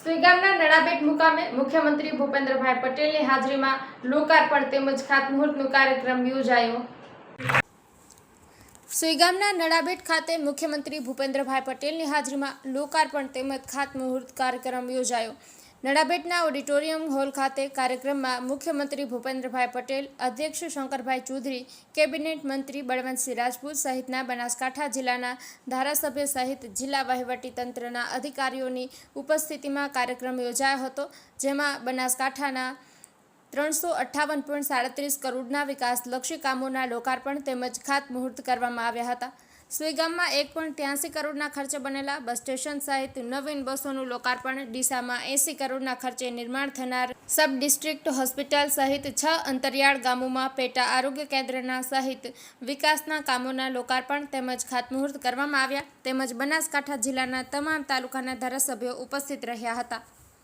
સુઈગામના નડાબેટ મુકામે મુખ્યમંત્રી ભૂપેન્દ્રભાઈ પટેલની હાજરીમાં લોકાર્પણ તેમજ ખાતમુહૂર્તનો કાર્યક્રમ યોજાયો. સુઈગામના નડાબેટ ખાતે મુખ્યમંત્રી ભૂપેન્દ્રભાઈ પટેલની હાજરીમાં લોકાર્પણ તેમજ ખાતમુહૂર્ત કાર્યક્રમ યોજાયો. નડાબેટના ઓડિટોરિયમ હોલ ખાતે કાર્યક્રમમાં મુખ્યમંત્રી ભૂપેન્દ્રભાઈ પટેલ, અધ્યક્ષ શંકરભાઈ ચૌધરી, કેબિનેટ મંત્રી બળવંતસિંહ રાજપૂત સહિતના બનાસકાંઠા જિલ્લાના ધારાસભ્ય સહિત જિલ્લા વહીવટી તંત્રના અધિકારીઓની ઉપસ્થિતિમાં કાર્યક્રમ યોજાયો હતો, જેમાં બનાસકાંઠાના ત્રણસો અઠ્ઠાવન પોઈન્ટ સાડત્રીસ કરોડના વિકાસલક્ષી કામોના લોકાર્પણ તેમજ ખાતમુહૂર્ત કરવામાં આવ્યા હતા. સુઈગામમાં એક પોઈન્ટ ત્યાંસી કરોડના ખર્ચે બનેલા બસ સ્ટેશન સહિત નવીન બસોનું લોકાર્પણ ડીસામાં એંસી કરોડના ખર્ચે નિર્માણ થનાર સબ ડિસ્ટ્રિક્ટ હોસ્પિટલ સહિત છ અંતરિયાળ ગામોમાં પેટા આરોગ્ય કેન્દ્રના સહિત વિકાસના કામોના લોકાર્પણ તેમજ ખાતમુહૂર્ત કરવામાં આવ્યા તેમજ બનાસકાંઠા જિલ્લાના તમામ તાલુકાના ધારાસભ્યો ઉપસ્થિત રહ્યા હતા.